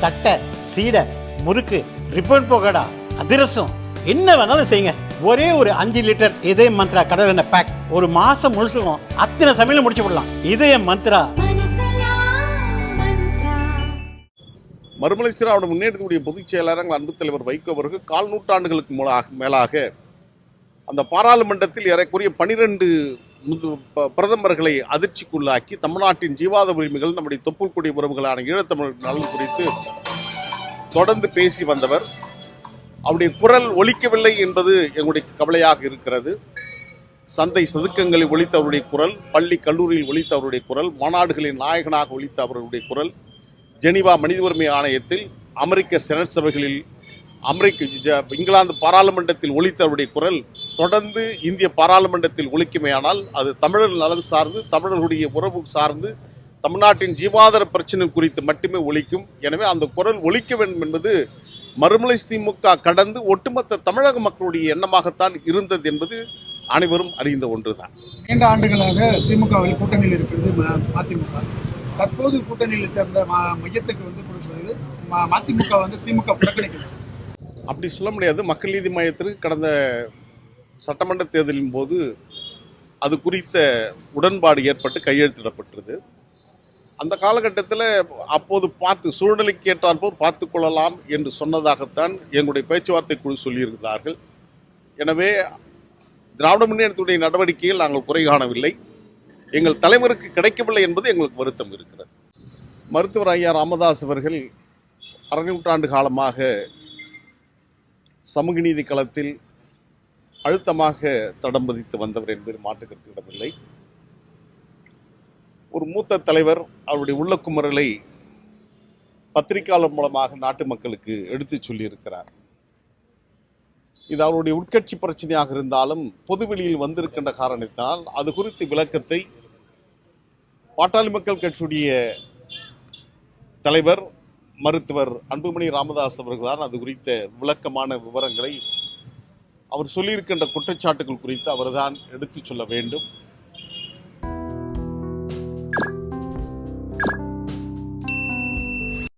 தட்டை சீடை முறுக்கு ரிப்பன் போகடா அதிரசம் என்ன வேணாலும் செய்யுங்க. ஒரே ஒரு அஞ்சு லிட்டர் இதய மந்த்ரா கடல் எண்ணெய் பேக் ஒரு மாசம் முழுசுக்கும் அத்தனை சமையலும் முடிச்சு விடலாம். இதய மந்த்ரா. மறுமலை திராவிட முன்னேற்றத்துடைய பொதுச் செயலாளர் அன்பு தலைவர் வைகோ அவர்கள் கால் நூற்றாண்டுகளுக்கு மூலாக மேலாக அந்த பாராளுமன்றத்தில் ஏறக்குறைய பனிரெண்டு பிரதமர்களை அதிர்ச்சிக்குள்ளாக்கி தமிழ்நாட்டின் ஜீவாத உரிமைகள் நம்முடைய தொப்புள் உறவுகளான ஈழத்தமிழர் நலன் குறித்து தொடர்ந்து பேசி வந்தவர். அவருடைய குரல் ஒழிக்கவில்லை என்பது எங்களுடைய கவலையாக இருக்கிறது. சந்தை சதுக்கங்களில் ஒழித்த அவருடைய குரல் பள்ளி கல்லூரியில் ஒழித்த அவருடைய குரல் மாநாடுகளின் நாயகனாக ஒழித்த அவருடைய குரல் ஜெனீவா மனித உரிமை ஆணையத்தில் அமெரிக்க செனட் சபைகளில் அமெரிக்க ஜ- இங்கிலாந்து பாராளுமன்றத்தில் ஒழித்தவருடைய குரல் தொடர்ந்து இந்திய பாராளுமன்றத்தில் ஒழிக்குமேயானால் அது தமிழர் நலன் சார்ந்து தமிழர்களுடைய உறவு சார்ந்து தமிழ்நாட்டின் ஜீவாதார பிரச்சனை குறித்து மட்டுமே ஒழிக்கும். எனவே அந்த குரல் ஒழிக்க வேண்டும் என்பது மறுமலை திமுக கடந்து ஒட்டுமொத்த தமிழக மக்களுடைய எண்ணமாகத்தான் இருந்தது என்பது அனைவரும் அறிந்த ஒன்றுதான். நீண்ட ஆண்டுகளாக திமுகவில் கூட்டணியில் இருக்கிறது மதிமுக. தற்போது கூட்டணியில் சேர்ந்த மையத்துக்கு வந்து மதிமுக வந்து திமுக புறக்கணிக்கிறது. அப்படி சொல்ல முடியாது. மக்கள் நீதி மையத்திற்கு கடந்த சட்டமன்ற தேர்தலின் போது அது குறித்த உடன்பாடு ஏற்பட்டு கையெழுத்திடப்பட்டது அந்த காலகட்டத்தில் அப்போது பார்த்து சூழ்நிலைக்கு ஏற்றாற்போல் பார்த்து கொள்ளலாம் என்று சொன்னதாகத்தான் எங்களுடைய பேச்சுவார்த்தை குழு சொல்லியிருந்தார்கள் எனவே திராவிட முன்னேற்றத்துடைய நடவடிக்கையில் நாங்கள் குறை காணவில்லை. எங்கள் தலைவருக்கு கிடைக்கவில்லை என்பது எங்களுக்கு வருத்தம் இருக்கிறது. மருத்துவர் ஐயா ராமதாஸ் அவர்கள் அரை நூற்றாண்டு காலமாக சமூக நீதி களத்தில் அழுத்தமாக தடம் பதித்து வந்தவர் என்பது மாற்றுக்கருத்து இடமில்லை. ஒரு மூத்த தலைவர் அவருடைய உள்ள குமரலை பத்திரிகையாளர் மூலமாக நாட்டு மக்களுக்கு எடுத்துச் சொல்லியிருக்கிறார். இது அவருடைய உட்கட்சி பிரச்சனையாக இருந்தாலும் பொதுவெளியில் வந்திருக்கின்ற காரணத்தினால் அது குறித்து விளக்கத்தை பாட்டாளி மக்கள் கட்சியுடைய தலைவர் மருத்துவர் அன்புமணி ராமதாஸ் அவர்கள்தான் அது குறித்த விளக்கமான விவரங்களை அவர் சொல்லியிருக்கின்ற குற்றச்சாட்டுகள் குறித்து அவர்தான் எடுத்துச் சொல்ல வேண்டும்.